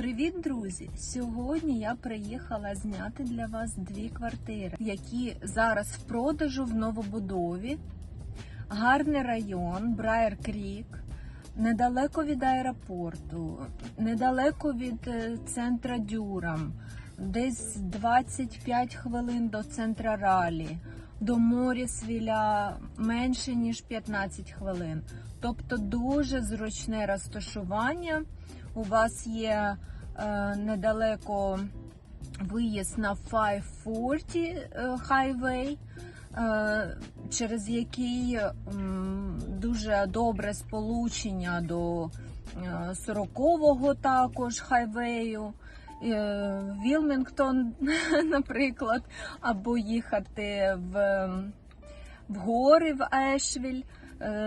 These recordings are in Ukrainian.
Привіт, друзі! Сьогодні я приїхала зняти для вас дві квартири, які зараз в продажу в новобудові. Гарний район, Брайер Крік, недалеко від аеропорту, недалеко від е, центра Дюрам, десь 25 хвилин до центра Ралі, до Морісвіля менше ніж 15 хвилин. Тобто дуже зручне розташування. У вас є е, недалеко виїзд на 540 е, хайвей, е, через який м, дуже добре сполучення до е, 40-го також хайвею. Е, Вілмінгтон, наприклад, або їхати в, в гори в Ешвіль.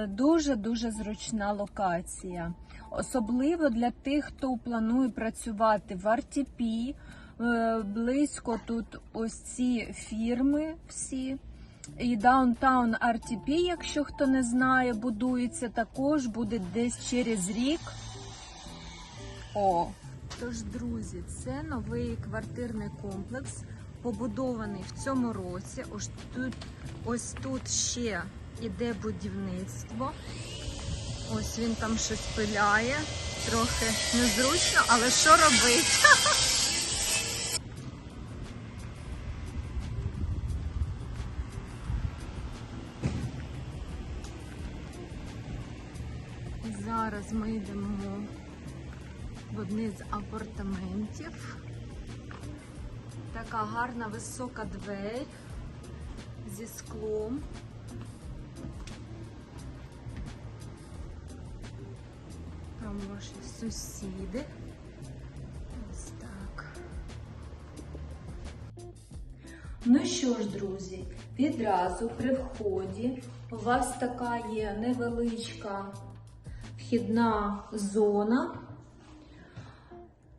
Дуже дуже зручна локація. Особливо для тих, хто планує працювати в RTP. Е, Близько тут ось ці фірми всі. І Downtown RTP, якщо хто не знає, будується також, буде десь через рік. О, тож, друзі, це новий квартирний комплекс, побудований в цьому році. Ось тут, ось тут ще іде будівництво. Ось він там щось пиляє. Трохи незручно, але що робити? Зараз ми йдемо в одне з апартаментів. Така гарна висока двері зі склом. Там ваші сусіди. Ось так. Ну що ж, друзі, відразу при вході у вас така є невеличка вхідна зона.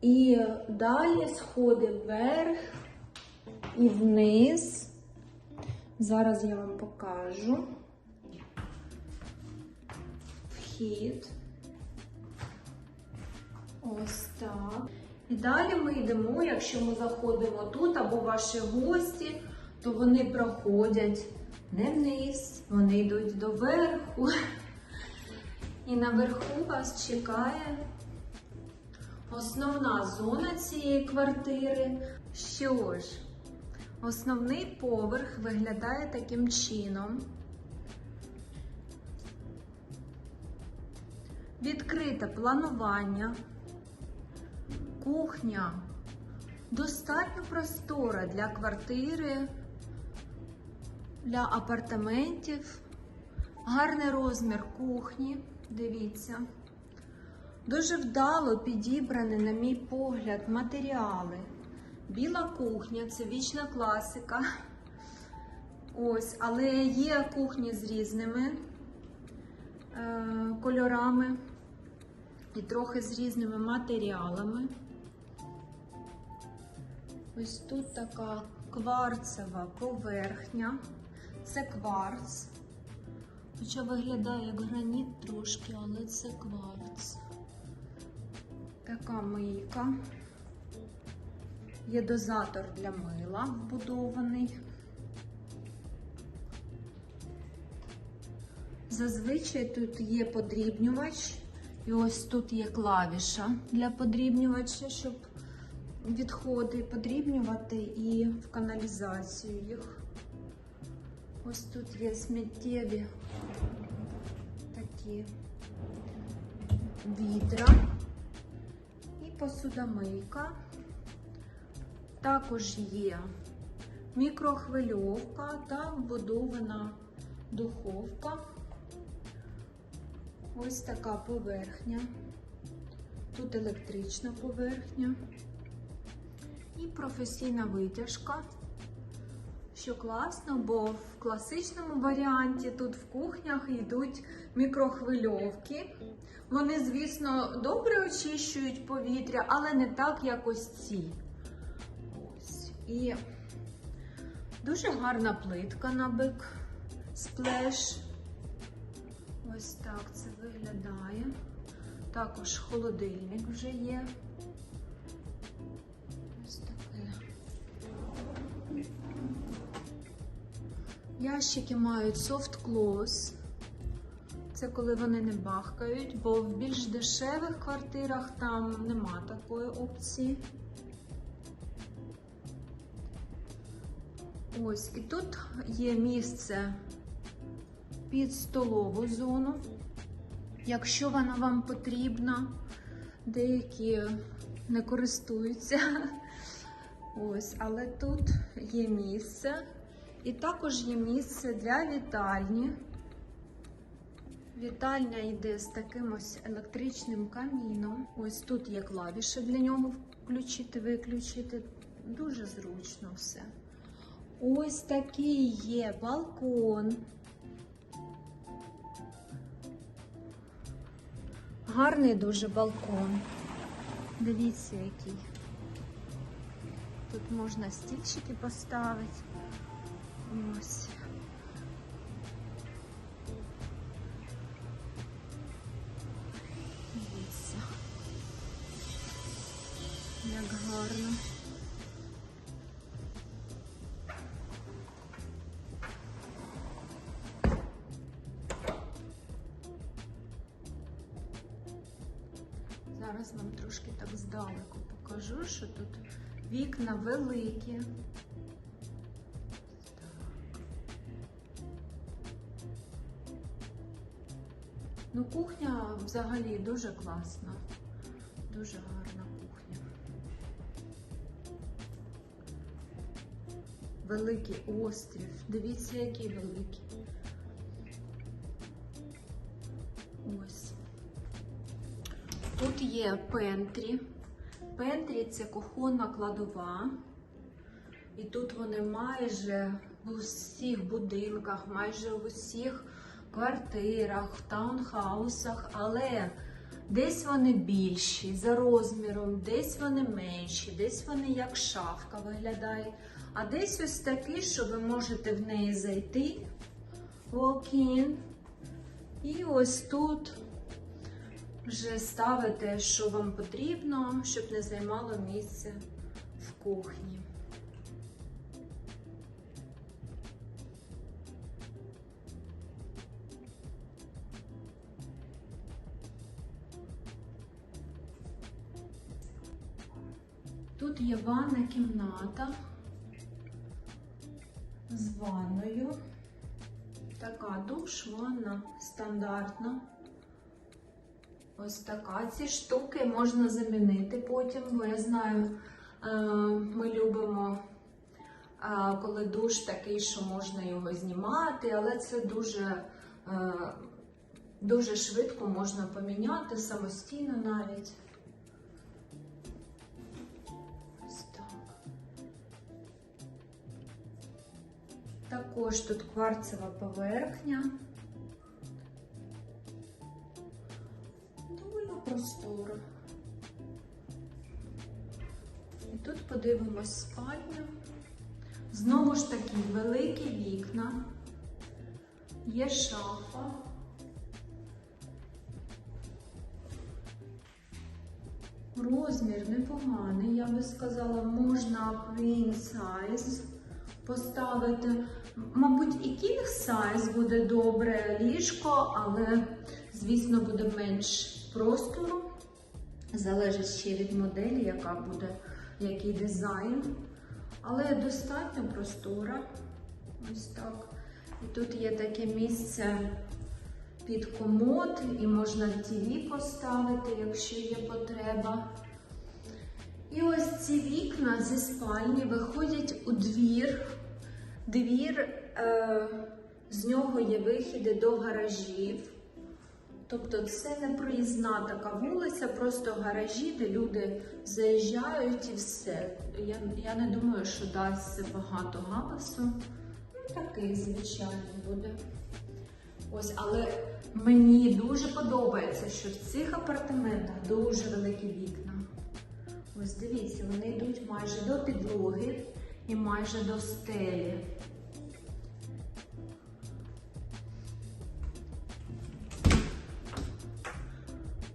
І далі сходи вверх і вниз. Зараз я вам покажу. Вхід. Ось так. І далі ми йдемо, якщо ми заходимо тут або ваші гості, то вони проходять не вниз, вони йдуть до верху. І наверху вас чекає основна зона цієї квартири. Що ж, основний поверх виглядає таким чином. Відкрите планування. Кухня достатньо простора для квартири, для апартаментів, гарний розмір кухні. Дивіться. Дуже вдало підібрані, на мій погляд, матеріали. Біла кухня це вічна класика. Ось, але є кухні з різними е, кольорами і трохи з різними матеріалами. Ось тут така кварцева поверхня. Це кварц. Хоча виглядає як граніт трошки, але це кварц. Така мийка. Є дозатор для мила вбудований. Зазвичай тут є подрібнювач. І ось тут є клавіша для подрібнювача, щоб відходи подрібнювати і в каналізацію їх. Ось тут є сміттєві такі відра посудомийка. Також є мікрохвильовка та вбудована духовка. Ось така поверхня. Тут електрична поверхня і професійна витяжка, що класно, бо в класичному варіанті тут в кухнях йдуть мікрохвильовки. Вони, звісно, добре очищують повітря, але не так, як ось ці. Ось. І дуже гарна плитка на бик. сплеш. Ось так це виглядає. Також холодильник вже є. Ящики мають soft close. Це коли вони не бахкають, бо в більш дешевих квартирах там нема такої опції. Ось, і тут є місце під столову зону. Якщо вона вам потрібна, деякі не користуються. Ось, але тут є місце. І також є місце для вітальні. Вітальня йде з таким ось електричним каміном. Ось тут є клавіші для нього включити, виключити. Дуже зручно все. Ось такий є балкон. Гарний дуже балкон. Дивіться, який. Тут можна стільчики поставити. Ось. Дивіться. Як гарно. Зараз вам трошки так здалеку покажу, що тут вікна великі. Ну, кухня взагалі дуже класна, дуже гарна кухня. Великий острів. Дивіться, який великий. Ось. Тут є пентрі. Пентрі це кухонна кладова. І тут вони майже в усіх будинках, майже в усіх квартирах, таунхаусах, але десь вони більші за розміром, десь вони менші, десь вони як шафка виглядають. А десь ось такі, що ви можете в неї зайти, walk-in. І ось тут вже ставите, що вам потрібно, щоб не займало місце в кухні. Тут є ванна кімната з ванною. Така душ, ванна стандартна. Ось така. Ці штуки можна замінити потім, бо я знаю, е, ми любимо, е, коли душ такий, що можна його знімати, але це дуже, е, дуже швидко можна поміняти самостійно навіть. Також тут кварцева поверхня. Доволі просторо. І тут подивимось спальню. Знову ж таки великі вікна, є шафа. Розмір непоганий, я би сказала, можна queen size поставити. Мабуть, і king size буде добре ліжко, але, звісно, буде менш простору. Залежить ще від моделі, яка буде, який дизайн. Але достатньо простора. Ось так. І тут є таке місце під комод, і можна ТВ поставити, якщо є потреба. І ось ці вікна зі спальні виходять у двір. Двір, е, з нього є вихіди до гаражів. Тобто це не проїзна така вулиця, просто гаражі, де люди заїжджають і все. Я, я не думаю, що дасть багато галасу. Ну, такий звичайний буде. Ось, але мені дуже подобається, що в цих апартаментах дуже великі вікна. Ось дивіться, вони йдуть майже до підлоги і майже до стелі.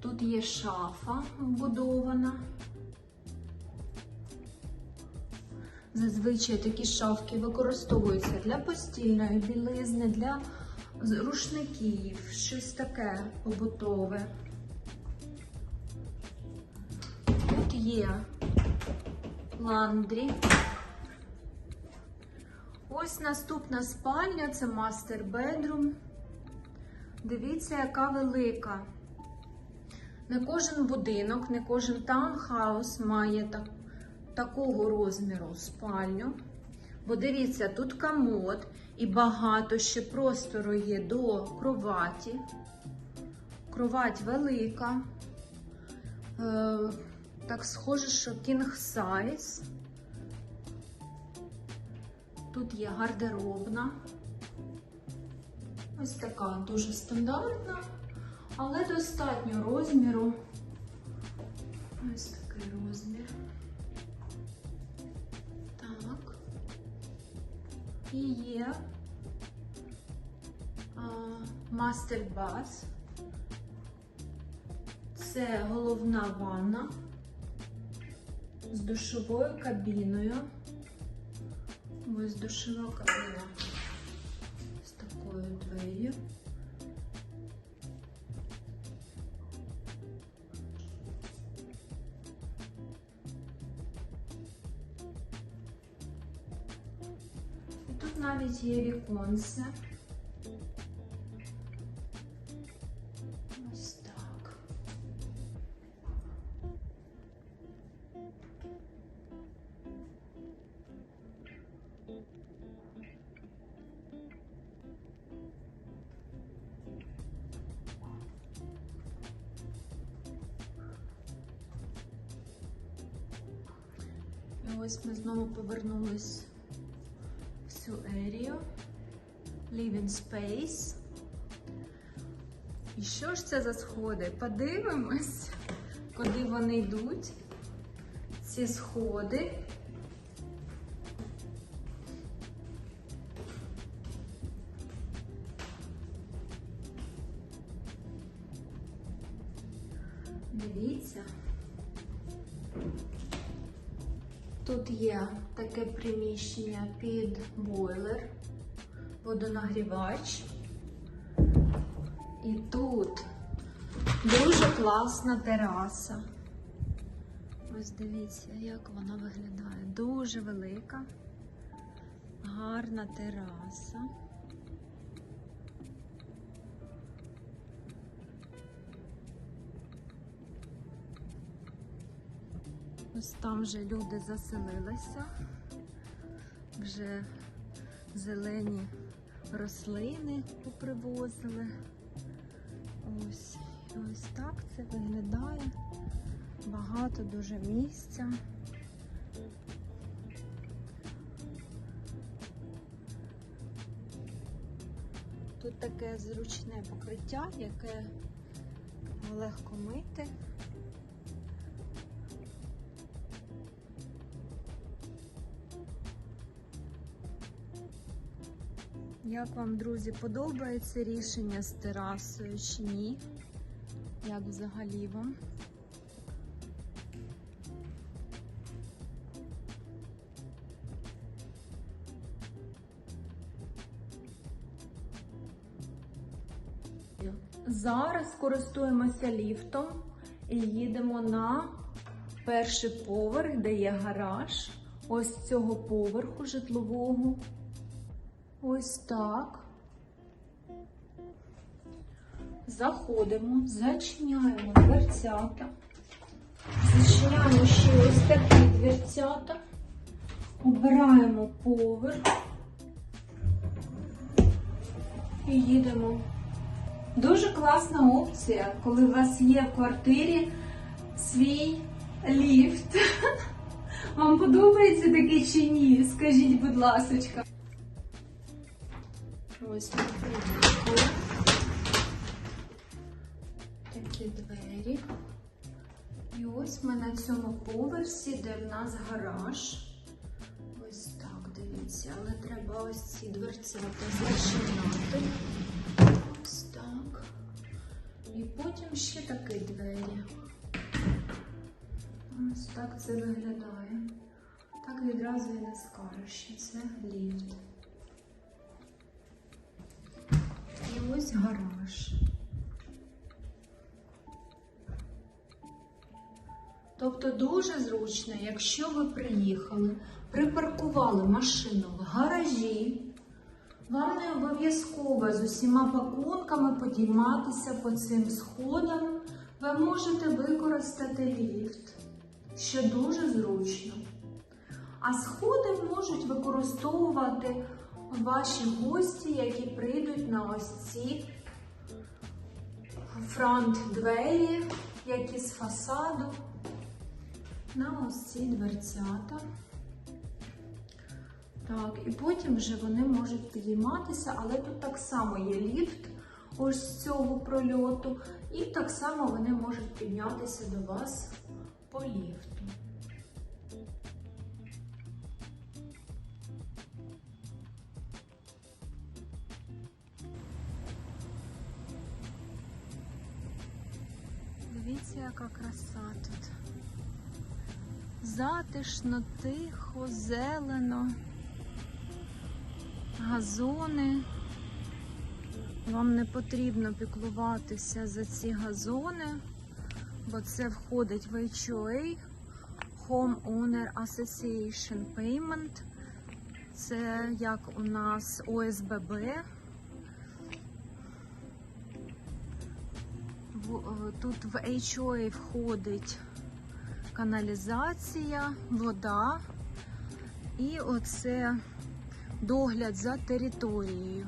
Тут є шафа вбудована. Зазвичай такі шафки використовуються для постільної білизни, для рушників, щось таке побутове. Тут є ландрі. Ось наступна спальня це мастер бедрум. Дивіться, яка велика. Не кожен будинок, не кожен таунхаус має так, такого розміру спальню. Бо дивіться, тут комод і багато ще простору є до кроваті. Кровать велика. Е, так схоже, що king size. Тут є гардеробна. Ось така дуже стандартна, але достатньо розміру. Ось такий розмір. Так. І є мастер бас. Це головна ванна з душовою кабіною. Ось душова кабіна з такою двер'ю. І тут навіть є віконце. Ось ми знову повернулись в цю ерію. Living Space. І що ж це за сходи? Подивимось, куди вони йдуть. Ці сходи. Таке приміщення під бойлер, водонагрівач. І тут дуже класна тераса. Ось дивіться, як вона виглядає. Дуже велика, гарна тераса. Ось там вже люди заселилися, вже зелені рослини попривозили. Ось, ось так це виглядає. Багато дуже місця. Тут таке зручне покриття, яке легко мити. Як вам, друзі, подобається рішення з терасою чи ні? Як взагалі вам? Зараз користуємося ліфтом і їдемо на перший поверх, де є гараж. Ось цього поверху житлового. Ось так. Заходимо, зачиняємо дверцята. Зачиняємо ще ось такі дверцята. Обираємо поверх і їдемо. Дуже класна опція, коли у вас є в квартирі свій ліфт. Вам подобається таке чи ні? Скажіть, будь ласочка. Ось ми приїхали. Такі двері. І ось ми на цьому поверсі, де в нас гараж. Ось так, дивіться, але треба ось ці дверцята зачиняти. Ось так. І потім ще такі двері. Ось так це виглядає. Так відразу і не скажеш, що це ліфт. Ось гараж. Тобто дуже зручно, якщо ви приїхали, припаркували машину в гаражі, вам не обов'язково з усіма пакунками підійматися по цим сходам. Ви можете використати ліфт, що дуже зручно. А сходи можуть використовувати ваші гості, які прийдуть на ось ці фронт-двері, які з фасаду, на ось ці дверцята. Так, і потім вже вони можуть підійматися, але тут так само є ліфт ось з цього прольоту, і так само вони можуть піднятися до вас по ліфту. Тут. Затишно, тихо, зелено, газони. Вам не потрібно піклуватися за ці газони, бо це входить в HOA Home Owner Association Payment. Це як у нас ОСББ. Тут в HOA входить каналізація, вода і оце догляд за територією.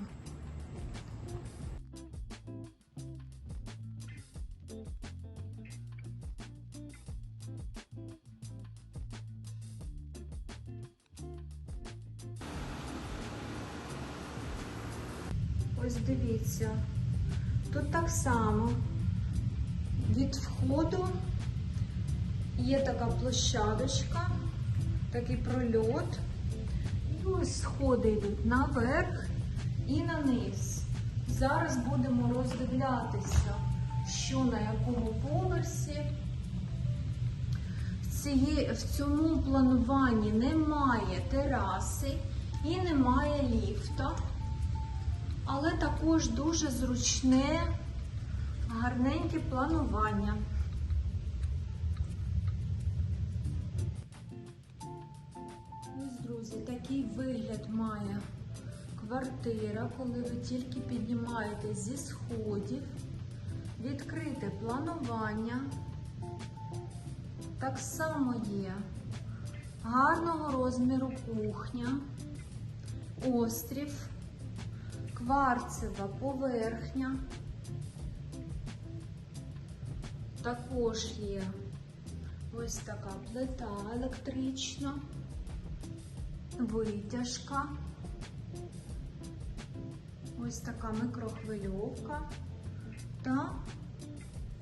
Площадочка, такий прольот. І ось сходи йдуть наверх і на низ. Зараз будемо роздивлятися, що на якому поверсі. В, цьому плануванні немає тераси і немає ліфта, але також дуже зручне, гарненьке планування. Ось, такий вигляд має квартира, коли ви тільки піднімаєтесь зі сходів, відкрите планування. Так само є. Гарного розміру кухня, острів, кварцева поверхня. Також є ось така плита електрична, витяжка, ось така микрохвильовка та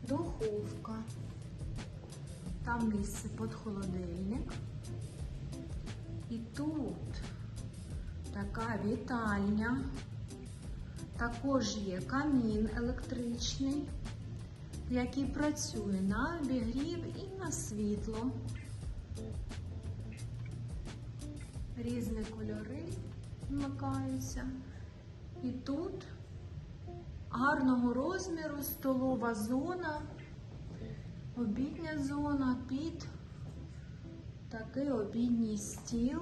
духовка. Там місце під холодильник. І тут така вітальня. Також є камін електричний, який працює на обігрів і на світло. Різні кольори вмикаються. І тут гарного розміру столова зона, обідня зона під такий обідній стіл.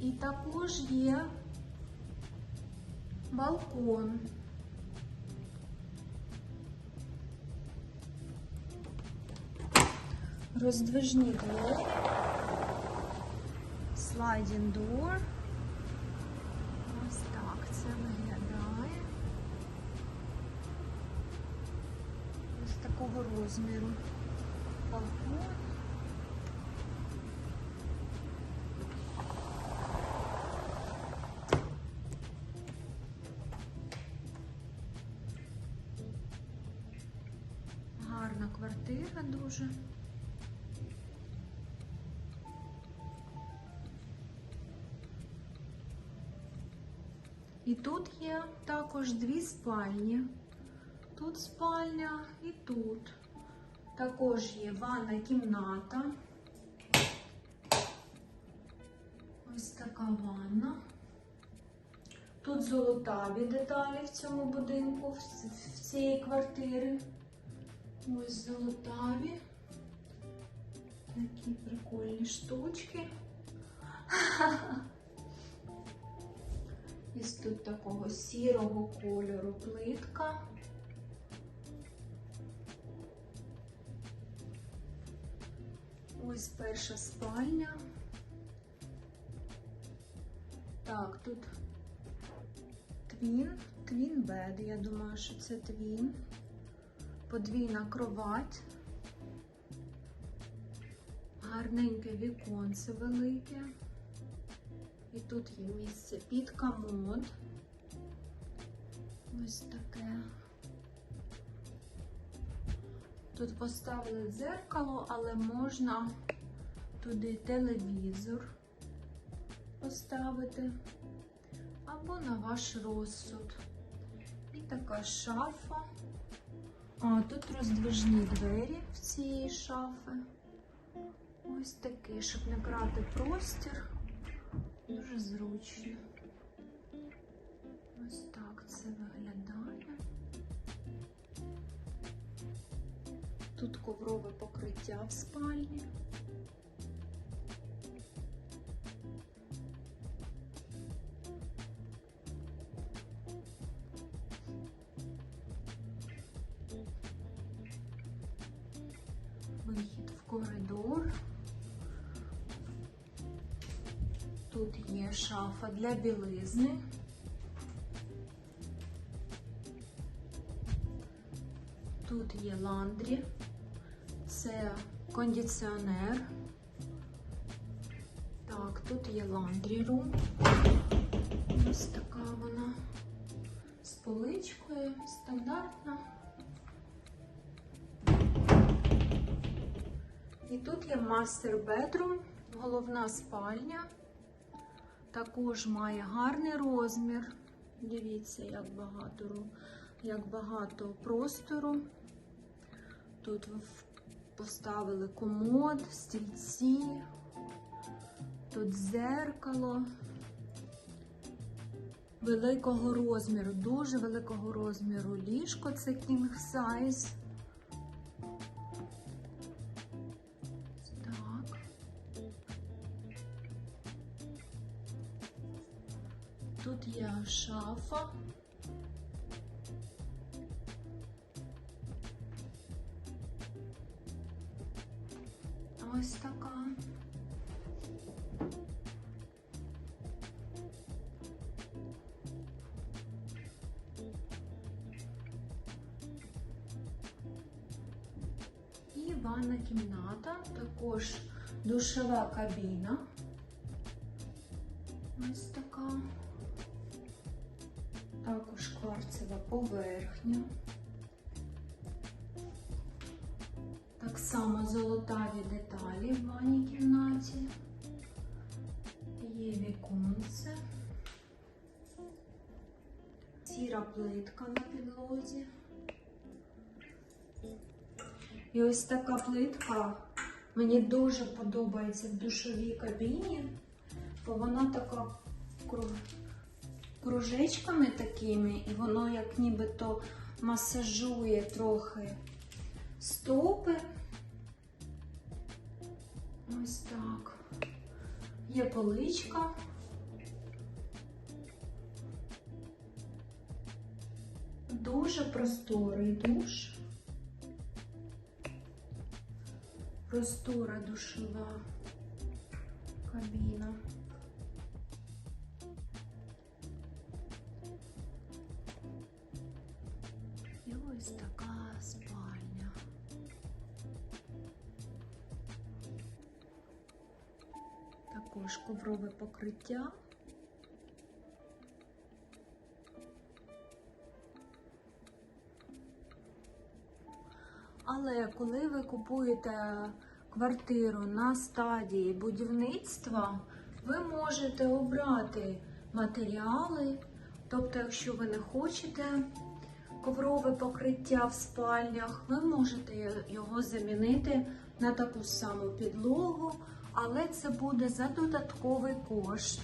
І також є балкон. Роздвижні двері, слайдінг door. Так це виглядає. Ось такого розміру. Балкон. Гарна квартира дуже. І тут є також дві спальні. тут спальня і тут. Також є ванна кімната. Ось така ванна. Тут золотаві деталі в цьому будинку, в, цієї квартири. Ось золотаві. Такі прикольні штучки. Ось тут такого сірого кольору плитка. Ось перша спальня. Так, тут твін, твін бед, я думаю, що це твін. Подвійна кровать. Гарненьке віконце велике. І тут є місце під комод. Ось таке. Тут поставили дзеркало, але можна туди телевізор поставити або на ваш розсуд. І така шафа. А, тут роздвижні двері в цієї шафи. Ось такі, щоб не брати простір. Дуже зручно. Ось так це виглядає. Тут коврове покриття в спальні. Шафа для білизни. Тут є ландрі, це кондиціонер. Так, тут є ландрі рум. Ось така вона з поличкою, стандартна. І тут є мастер бедрум, головна спальня. Також має гарний розмір. Дивіться, як багато, як багато простору. Тут поставили комод, стільці, тут зеркало. Великого розміру, дуже великого розміру ліжко це king size. Тут є шафа. Ось така. І ванна кімната, також душова кабіна. Ось така. Кварцева поверхня. Так само золотаві деталі в ванній кімнаті. Є віконце. Сіра плитка на підлозі. І ось така плитка мені дуже подобається в душовій кабіні, бо вона така кружечками такими, і воно як нібито масажує трохи стопи. Ось так. Є поличка. Дуже просторий душ. Простора душова кабіна. Покриття. Але коли ви купуєте квартиру на стадії будівництва, ви можете обрати матеріали. Тобто, якщо ви не хочете коврове покриття в спальнях, ви можете його замінити на таку саму підлогу, але це буде за додатковий кошт.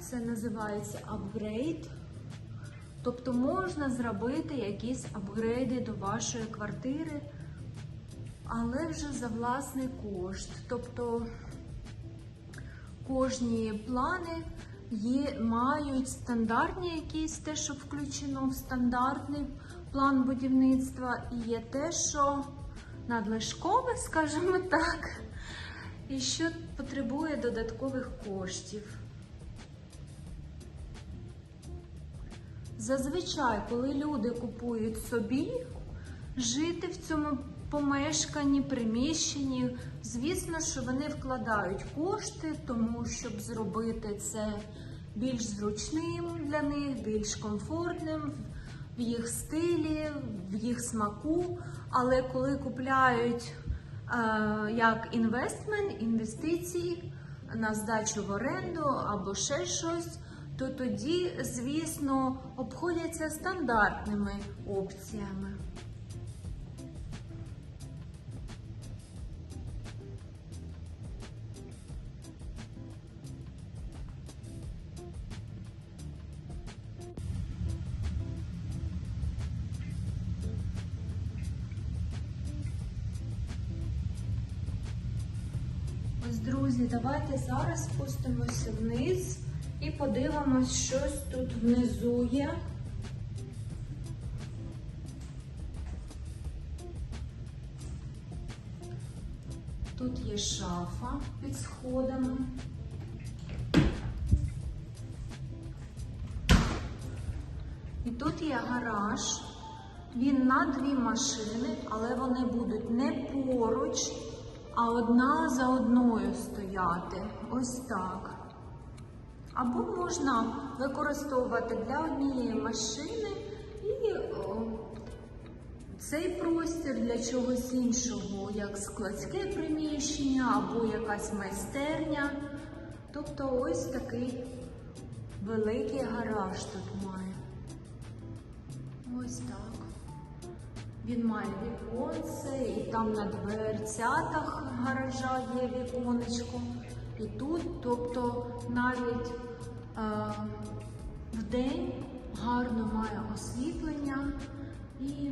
Це називається апгрейд. Тобто можна зробити якісь апгрейди до вашої квартири, але вже за власний кошт. Тобто кожні плани є, мають стандартні якісь те, що включено в стандартний план будівництва, і є те, що надлишкове, скажімо так, і що потребує додаткових коштів. Зазвичай, коли люди купують собі жити в цьому помешканні, приміщенні, звісно, що вони вкладають кошти, тому щоб зробити це більш зручним для них, більш комфортним в їх стилі, в їх смаку. Але коли купляють як інвестмент, інвестиції на здачу в оренду або ще щось, то тоді, звісно, обходяться стандартними опціями. Зараз спустимося вниз і подивимось, щось тут внизу є. Тут є шафа під сходами. І тут є гараж. Він на дві машини, але вони будуть не поруч, а одна за одною стояти. Ось так. Або можна використовувати для однієї машини і цей простір для чогось іншого, як складське приміщення або якась майстерня. Тобто ось такий великий гараж тут має. Ось так. Він має віконце, і там на дверцятах гаража є віконечко. І тут, тобто навіть е, вдень гарно має освітлення і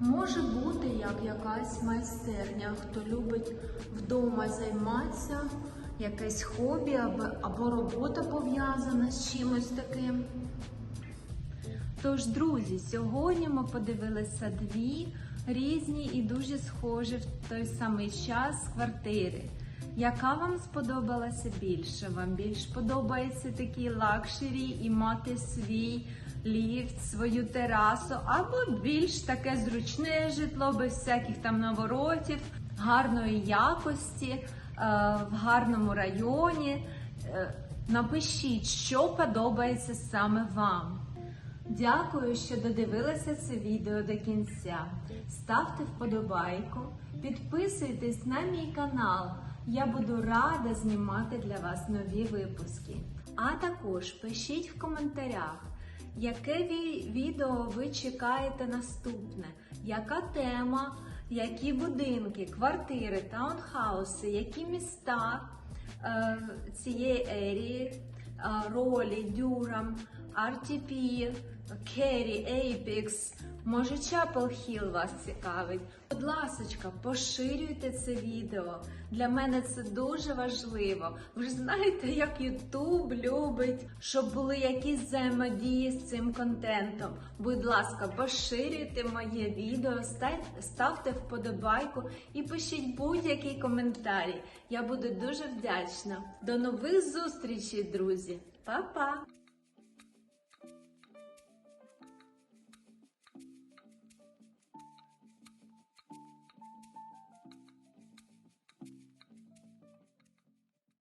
може бути як якась майстерня, хто любить вдома займатися, якесь хобі або, або робота пов'язана з чимось таким. Тож, друзі, сьогодні ми подивилися дві різні і дуже схожі в той самий час квартири. Яка вам сподобалася більше? Вам більш подобається такі лакшері і мати свій ліфт, свою терасу, або більш таке зручне житло, без всяких там наворотів, гарної якості, е, в гарному районі. Е, Напишіть, що подобається саме вам. Дякую, що додивилися це відео до кінця. Ставте вподобайку, підписуйтесь на мій канал. Я буду рада знімати для вас нові випуски. А також пишіть в коментарях, яке відео ви чекаєте наступне, яка тема, які будинки, квартири, таунхауси, які міста е, цієї ерії, е, ролі, дюрам, RTP, Керрі, Apex, може Чапел Хіл вас цікавить. Будь ласочка, поширюйте це відео. Для мене це дуже важливо. Ви ж знаєте, як Ютуб любить, щоб були якісь взаємодії з цим контентом. Будь ласка, поширюйте моє відео, ставте вподобайку і пишіть будь-який коментарі. Я буду дуже вдячна. До нових зустрічей, друзі! Па-па!